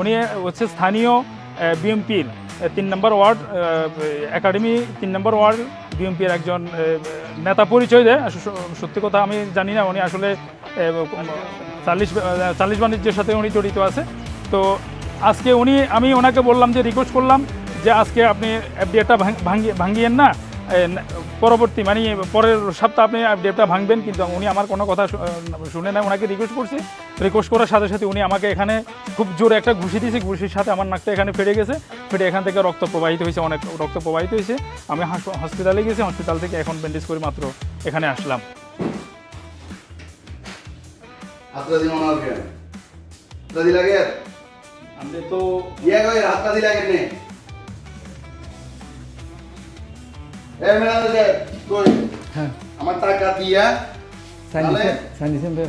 উনি হচ্ছে স্থানীয় বিএমপির তিন নম্বর ওয়ার্ড একাডেমি, তিন নম্বর ওয়ার্ড, বিএমপির একজন নেতা পরিচয় দেয়। সত্যি কথা আমি জানি না, উনি আসলে চাল্লিশ চাল্লিশ বাণিজ্যের সাথে উনি জড়িত আছে। তো আজকে উনি, আমি ওনাকে বললাম যে রিকোয়েস্ট করলাম যে, আজকে আপনি এফডিএটা ভাঙিয়ে ভাঙিয়েন ন- পরবর্তী মানে পরের সপ্তাহ আপনি ডেটটা ভাঙবেন কিন্তু উনি আমার কোনো কথা শুনে না ওনাকে রিকোয়েস্ট করছি। রিকোয়েস্ট করার সাথে সাথে উনি আমাকে এখানে খুব জোরে একটা ঘুষি দিয়েছে ঘুষির সাথে আমার নাকটা এখানে ফেটে গেছে। ফেটে এখান থেকে রক্ত প্রবাহিত হয়েছে অনেক রক্ত প্রবাহিত হয়েছে। আমি হাস- হসপিটালে গেছি হসপিটাল থেকে এখন ব্যান্ডেজ করে মাত্র এখানে আসলাম। হাতটা দি মনে হবে হাতটা দি লাগে? আমি তো ইয়ে কই হাতটা দি লাগে এ ম্যানেজার সাহেব কই হ্যাঁ আমার টাকা দিয়া সাইন তাহলে- দিছেন সাইন দিছেন তো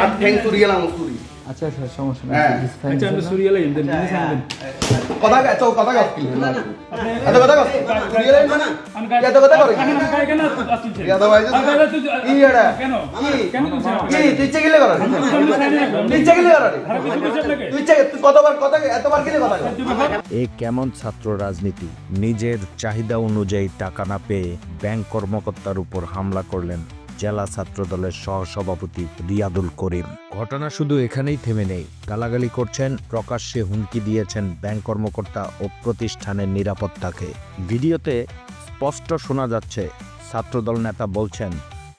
আর ঠ্যাং চুরি গেলাম চুরি আচ্ছা আচ্ছা সমস্যা নেই। হ্যাঁ। আচ্ছা দিছেন আমি না? সুরিয়ালে ইন্দেন কথা কথা কা এত কথা এত করে কেন কেন ভাই এডা কেন? কি? কেন কি? তুই ইচ্ছে গেলে করা তুই ইচ্ছে গেলে করা তুই ইচ্ছে কতবার কথা এতবার গেলে কথা এ কেমন ছাত্র রাজনীতি? নিজের চাহিদা অনুযায়ী টাকা না পেয়ে ব্যাংক কর্মকর্তার উপর হামলা করলেন জেলা ছাত্র দলের সহসভাপতি রিয়াদুল করিম। ঘটনা শুধু এখানেই থেমে নেই। গালাগালি করছেন প্রকাশ্যে হুমকি দিয়েছেন ব্যাংক কর্মকর্তা ও প্রতিষ্ঠানের নিরাপত্তাকে। ভিডিওতে স্পষ্ট শোনা যাচ্ছে ছাত্রদল নেতা বলছেন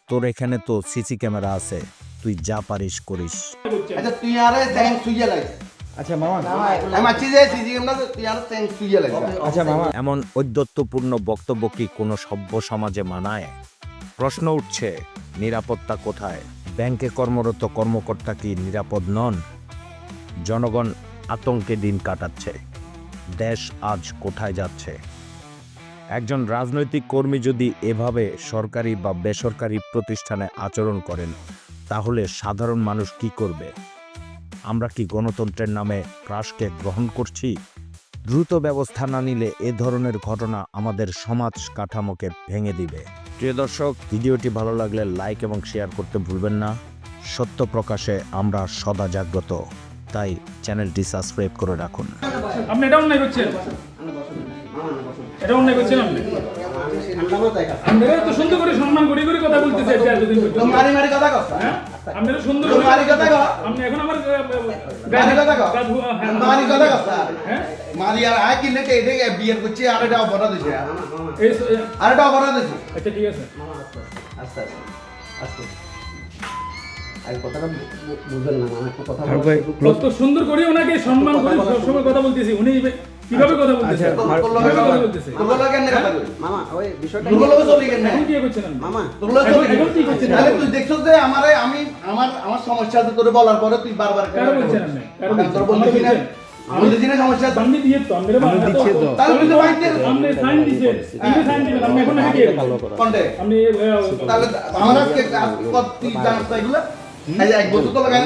তোর এখানে তো সিসি ক্যামেরা আছে তুই যা পারিস করিস। আচ্ছা তুই আরে আচ্ছা মামা। আচ্ছা মামা। এমন ঔদ্ধত্যপূর্ণ বক্তব্য কি কোনো সভ্য সমাজে মানায়? প্রশ্ন উঠছে নিরাপত্তা কোথায়? ব্যাংকে কর্মরত কর্মকর্তা কি নিরাপদ নন? জনগণ আতঙ্কে দিন কাটাচ্ছে। দেশ আজ কোথায় যাচ্ছে? একজন রাজনৈতিক কর্মী যদি এভাবে সরকারি বা বেসরকারি প্রতিষ্ঠানে আচরণ করেন, তাহলে সাধারণ মানুষ কি করবে? আমরা কি গণতন্ত্রের নামে ক্রাশকে গ্রহণ করছি? দ্রুত ব্যবস্থা না নিলে এ ধরনের ঘটনা আমাদের সমাজ কাঠামোকে ভেঙে দিবে। প্রিয় দর্শক ভিডিওটি ভালো লাগলে লাইক এবং শেয়ার করতে ভুলবেন না। সত্য প্রকাশে আমরা সদা জাগ্রত। তাই চ্যানেলটি সাবস্ক্রাইব করে রাখুন। আপনি এটা অন্যায় করছেন? এটা অন্যায় করছেন আপনি? আমরা তো সুন্দর করে সম্মান করে করে কথা বলতে চাই তো মারি মারি কথা কস। আপনারা সুন্দর মারি কথা কও। আপনি এখন আমার মারি কথা কও। মারি কথা কস হ্যাঁ মারি আর আয় বিয়ের করছি আর এটা অপরাধ হয়েছে। আর এটা অপরাধ হয়েছে। আচ্ছা ঠিক আছে। আস্তে আস্তে আস্তে আর কথাটা বুঝলেন না মানে একটা কথা ভাই, সুন্দর করে ওনাকে সম্মান করে সবসময় কথা বলতেছি। উনি কীভাবে কথা বলতেছে? আচ্ছা, কেন কই মামা ওই বিষয়টা কেন কি করছেন মামা। কি করছেন? তাহলে তুই দেখছস যে আমারে আমি আমার আমার সমস্যা আছে তোরে বলার পরে তুই বারবার কারও বলছেন আপনি তোর বলছেন না। আমার বলতেছি সমস্যা আছে? দিয়ে তো আমরা আমি তো। তাহলে তো বাইতে আপনি সাইন দিছেন আপনি সাইন দিবেন আপনি এখন নাকি কোনটে? আপনি তাহলে আমার আজকে কত তুই জানাস না এগুলা? এক বছর তো লাগাই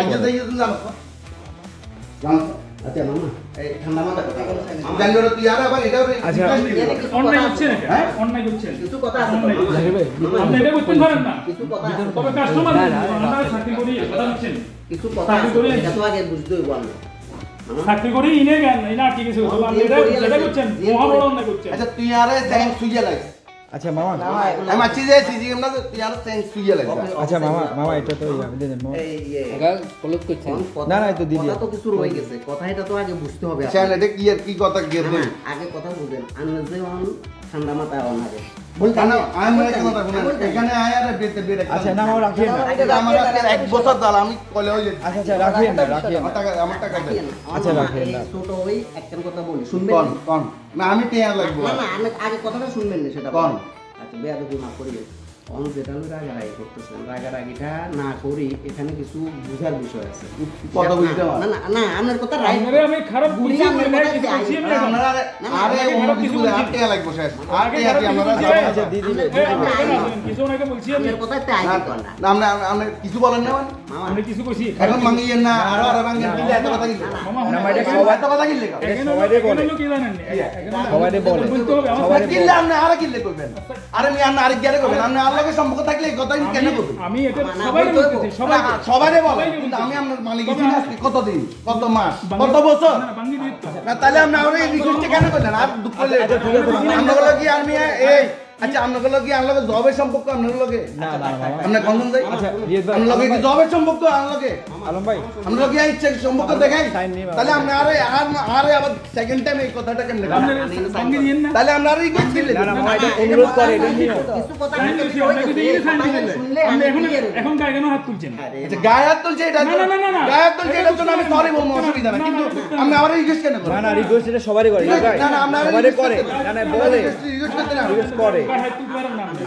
আজকে যাই জানাস জানাস হ্যাঁ? কিছু কথা। আমরা আগে বুঝতে হইব আমি। মামা চাকরি করি ইনে আছে। করছেন আচ্ছা তুই আরে ঠ্যাং সুইয়া লাগে আচ্ছা মামা। আমি আছি যে সিজি আমরা তুই আর ঠ্যাং সুইয়া লাগে আচ্ছা মামা মামা এটা তো ইয়া, দিয়ে দেন, মামা। এই ইয়ে। কথা- না, না, এটা তো দিদি। কথা তো কিছু রয়ে গেছে। কথা এটা তো আগে বুঝতে হবে আচ্ছা চ্যানেল এটা কি আর কি কথা গেছে আগে কথা বুঝেন। আমি যে ঠান্ডা মাথায় অন আগে আমি মনে আচ্ছা হয়ে আচ্ছা আচ্ছা। আচ্ছা, টেয়ার লাগবো। আগে কথাটা শুনবেন না সেটা। আচ্ছা বেয়াদবি না করিবেন। অন যেটা আমি রাগারাগি করতেছেন রাগারাগিটা না করি এখানে কিছু বুঝার বিষয় আছে। কত বুঝতে না না কথা রাইট আমি খারাপ আমার কথা আমি। আমরা আরে আগে অন্য কিছু বলছি। লাগবো শেষ আর আগে আমরা আচ্ছা আসবেন? কিছু ওনাকে বলছি আমি। আপনার কথা তে আগে কর না না আমরা আমরা কিছু বলেন না মানে? মামা আপনি কিছু কইছি এখন মাঙ্গিয়েন না আরও আরও মাঙ্গিয়েন দিলে এত কথা কিনলে মামা না, হ্যাঁ, সবাই- কথা সবাইরে বলে। কি জানেন সবাইরে বলে। আপনি আরে কিনলে করবেন। আরে মি আরে গেলে করবেন আপনি লগে সম্পর্ক থাকলে এই কথা কেন আমি- আমি এটা সবাই বলতে বলতেছি। সবাই না, সবারই বলে কিন্তু আমি আপনার মালিক আজকে? কতদিন? কত মাস? কত বছর? না, তাহলে আপনি আমার এই রিকোয়েস্ট কেন করলেন? আর দুঃখ করলে আপনাগুলো কি আমি এই আচ্ছা আপনাগুলো কি আমার লগে জবের সম্পর্ক আপনার লগে? না না আপনার কন্দন আচ্ছা রিয়াদ আপনার লগে কি জবের সম্পর্ক আমার লগে? আলম ভাই। আমরা ইচ্ছে সম্পর্ক দেখাই? তাহলে আমরা আরে আর আরে আবার সেকেন্ড টাইম এই কথাটা কেমনে আপনার বাঙ্গি না। তাহলে আমরা আর রিকোয়েস্ট দিলে না না এটা অনুরোধ করে এটা নিও কিছু কথা। শুনলে এখন এখন গায়ে কেন হাত তুলছেন? আচ্ছা গায়ে হাত তুলছে এটা না, না, না। গায়ে হাত তুলছে জন্য আমি সরি বলব অসুবিধা না কিন্তু আমরা আবার রিকোয়েস্ট কেন না না রিকোয়েস্ট এটা সবারই করে। না না আমরা সবারই করে। না না বলে। রিকোয়েস্ট করতে না। রিকোয়েস্ট করে।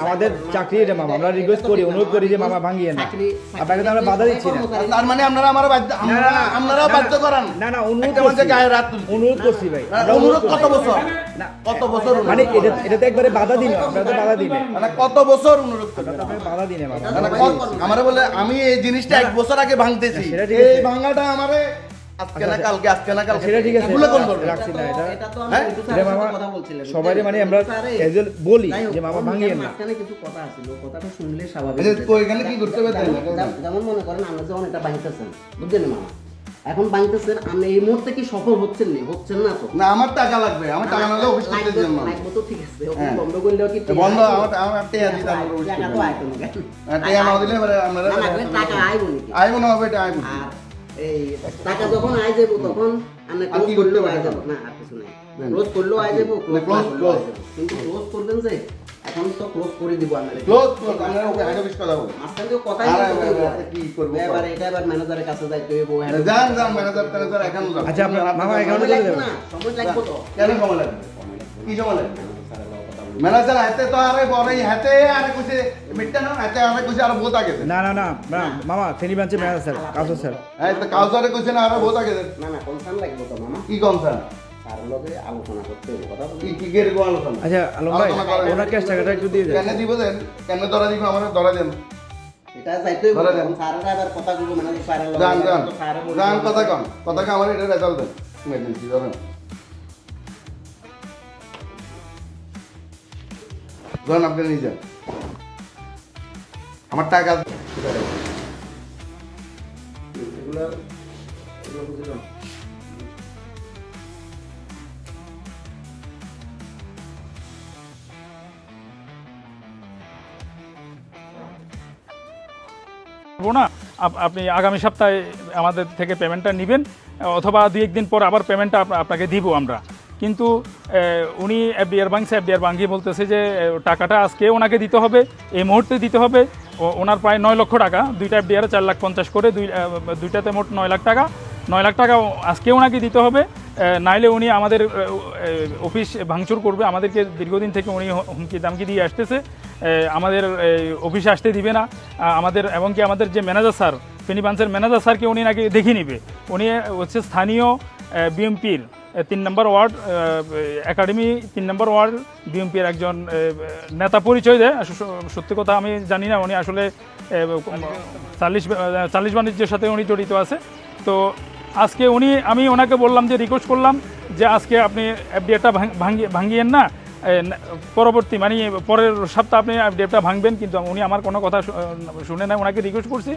আমাদের চাকরি এটা মামা। আমরা রিকোয়েস্ট করি অনুরোধ করি যে মামা ভাঙিয়ে না আপনাকে তো আমরা বাধা দিচ্ছি না। তার মানে আপনারা আমার বাধ্য আপনারা বাধ্য করান। না না অনুরোধ করছি। গায়ে তুলছে। অনুরোধ করছি ভাই। অনুরোধ কত বছর? না কত বছর মানে এটা এটাতে একবারে বাধা দিন আপনারা তো বাধা দিনে মানে কত বছর অনুরোধ করবেন আপনারা বাধা দিনে মামা। আমারে বলে আমি এই জিনিসটা এক বছর আগে ভাঙতেছি। এই ভাঙাটা আমারে আজকে না কালকে আজকে না কালকে। সেটা ঠিক আছে। এগুলো কোন করবে রাখছি না এটা এটা তো আমি হ্যাঁ? মানে আমরা বলি যে মামা ভাঙিয়ে না। কিছু কথা আছিল, কথাটা শুনলে স্বাভাবিক। এই যে কই এখানে কি করতে হবে তাই না? যেমন- যেমন মনে করেন আমরা যখন এটা বাঁধতেছেন বুঝলেন মামা? এখন বাঁধতেছেন আপনি এই মুহূর্তে কি সফল হচ্ছেন না? হচ্ছেন না তো? না আমার টাকা লাগবে আমার টাকা নাহলে অফিস করতে জন্য লাগবে তো ঠিক আছে হ্যাঁ। বন্ধ করলেও কি বন্ধ আমার আমার টেয়া দিতে আমার অফিস টাকা তো আইতো না। কেন? টেয়া না দিলে লাগবে টাকা আইবো নাকি? আইব না হবে এটা আইব। এই টাকা যখন আই যাব তখন আপনি কি ক্লোজ করতে করলেও হবে যাব না আর কিছু নাই। ক্লোজ করলেও আই যাব না, ক্লোজ close, করলেও আই close। যাব। কিন্তু ক্লোজ করবেন যে এখন তো ক্লোজ করে দিব আমরা। ক্লোজ ক্লোজ আমরা ওকে আগে অফিস কথা বলি মাঝখান দিয়ে কথাই আর বলতে এবার হইবো। কি করব? এবার এটা এবার ম্যানেজারের কাছে যাইতে হইব যান যান ম্যানেজার ম্যানেজার এখন আচ্ছা, আপনার- মামা, এখানে চলে যাবেন। সময় লাগবে তো। কেন সময় লাগবে? কি সময় লাগবে? ম্যানেজার হাতে তো আরে বড় হাতে আরে কইছে মিটটা না হাতে আরে কইছে আর বহুত আগে না না না না মামা ফেনি ব্রাঞ্চের ম্যানেজার স্যার কাউসার স্যার। এই তো কাউসারে কইছে না আরে বহুত আগে না না কনসার্ন লাগবে তো মামা। কি কনসার্ন? তার লগে আলোচনা করতে কথা কি কি গের আলোচনা? আচ্ছা আলম ভাই ক্যাশ টাকাটা একটু দিয়ে দেন। কেন দিব দেন? কেন ধরা দিব আমার ধরা দেন। এটা যাইতে। স্যারেরা কথা বলব ম্যানেজার স্যারের লগে যান যান তো স্যারে বলবে- যান কথা কন। কথা আমার এটা রেজাল্ট দেন। ইমার্জেন্সি ধরেন? ধরেন আপনি নিয়ে যান। আমার টাকা না। আপনি আগামী সপ্তাহে আমাদের থেকে পেমেন্টটা নেবেন অথবা দুই একদিন পর আবার পেমেন্টটা আপনাকে দিব আমরা। কিন্তু উনি এফডিআর বাংছে এফডিআর বাঙ্গি বলতেছে যে টাকাটা আজকে ওনাকে দিতে হবে, এই মুহূর্তে দিতে হবে। ওনার প্রায় নয় লক্ষ টাকা, দুইটা এফডিআর চার লাখ পঞ্চাশ করে, দুই দুইটাতে মোট নয় লাখ টাকা। নয় লাখ টাকা আজকে ওনাকে দিতে হবে নাইলে উনি আমাদের অফিস ভাঙচুর করবে, আমাদেরকে দীর্ঘদিন থেকে উনি হুমকি দামকি দিয়ে আসতেছে। আমাদের অফিসে আসতে দিবে না। আমাদের এবং কি আমাদের যে ম্যানেজার স্যার ফেনী ব্রাঞ্চের ম্যানেজার স্যারকে উনি নাকি দেখে নিবে। উনি হচ্ছে স্থানীয় বিএমপির। তিন নম্বর ওয়ার্ড একাডেমি, তিন নম্বর ওয়ার্ড বিএমপির একজন নেতা পরিচয় দেয়। সত্যি কথা আমি জানি না, উনি আসলে চাল্লিশ চাল্লিশ বাণিজ্যের সাথে উনি জড়িত আছে। তো আজকে উনি, আমি ওনাকে বললাম যে রিকোয়েস্ট করলাম যে, আজকে আপনি এফডিএটা ভাঙিয়ে ভাঙিয়েন না। পরবর্তী মানে পরের সপ্তাহে আপনি এফডিএফটা ভাঙবেন, কিন্তু উনি আমার কোনো কথা শুনে না ওনাকে রিকোয়েস্ট করছি।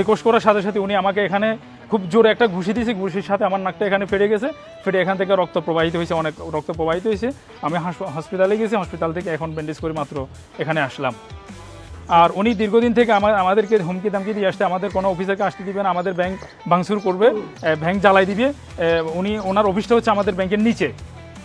রিকোয়েস্ট করার সাথে সাথে উনি আমাকে এখানে খুব জোরে একটা ঘুষি দিয়েছি, ঘুষির সাথে আমার নাকটা এখানে ফেটে গেছে, ফেটে এখান থেকে রক্ত প্রবাহিত হয়েছে, অনেক রক্ত প্রবাহিত হয়েছে। আমি হসপিটালে গেছি হসপিটাল থেকে এখন ব্যান্ডেজ করে মাত্র এখানে আসলাম। আর উনি দীর্ঘদিন থেকে আমার আমাদেরকে হুমকি দামকি দিয়ে আসতে, আমাদের কোনো অফিসারকে আসতে দিবে না, আমাদের ব্যাংক ভাঙচুর করবে ব্যাংক জ্বালাই দিবে। উনি, ওনার অফিসটা হচ্ছে আমাদের ব্যাংকের নিচে।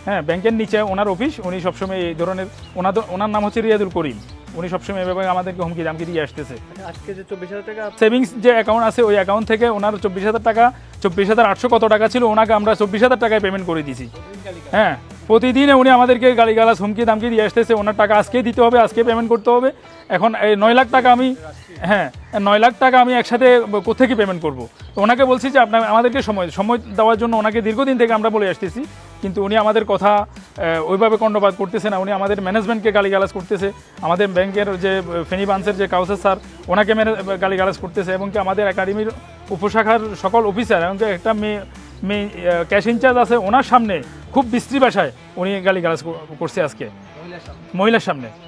হ্যাঁ ব্যাংকের নিচে ওনার অফিস উনি সবসময় এই ধরনের ওনার ওনার নাম হচ্ছে রিয়াদুল করিম। উনি সবসময় এভাবে আমাদেরকে হুমকি দামকি দিয়ে আসতেছে। আজকে যে চব্বিশ হাজার টাকা সেভিংস যে অ্যাকাউন্ট আছে ওই অ্যাকাউন্ট থেকে ওনার চব্বিশ হাজার টাকা চব্বিশ হাজার আটশো কত টাকা ছিল ওনাকে আমরা চব্বিশ হাজার টাকায় পেমেন্ট করে দিয়েছি। হ্যাঁ প্রতিদিন উনি আমাদেরকে গালিগালাজ হুমকি দামকি দিয়ে আসতেছে। ওনার টাকা আজকেই দিতে হবে আজকে পেমেন্ট করতে হবে। এখন এই নয় লাখ টাকা আমি হ্যাঁ নয় লাখ টাকা আমি একসাথে কোথেকে পেমেন্ট করব? তো ওনাকে বলছি যে আপনার আমাদেরকে সময় সময় দেওয়ার জন্য ওনাকে দীর্ঘদিন থেকে আমরা বলে আসতেছি। কিন্তু উনি আমাদের কথা ওইভাবে কণ্ঠপাত করতেছে না। উনি আমাদের ম্যানেজমেন্টকে গালিগালাজ করতেছে। আমাদের ব্যাংকের যে ফেনি বান্সের যে কাউসার স্যার, ওনাকে গালিগালাজ করতেছে এবং কি আমাদের একাডেমির উপশাখার সকল অফিসার এবং একটা মেয়ে মেয়ে ক্যাশ ইনচার্জ আছে, ওনার সামনে খুব বিশ্রী ভাষায় উনি গালিগালাজ কর- করছে আজকে। মহিলার সামনে।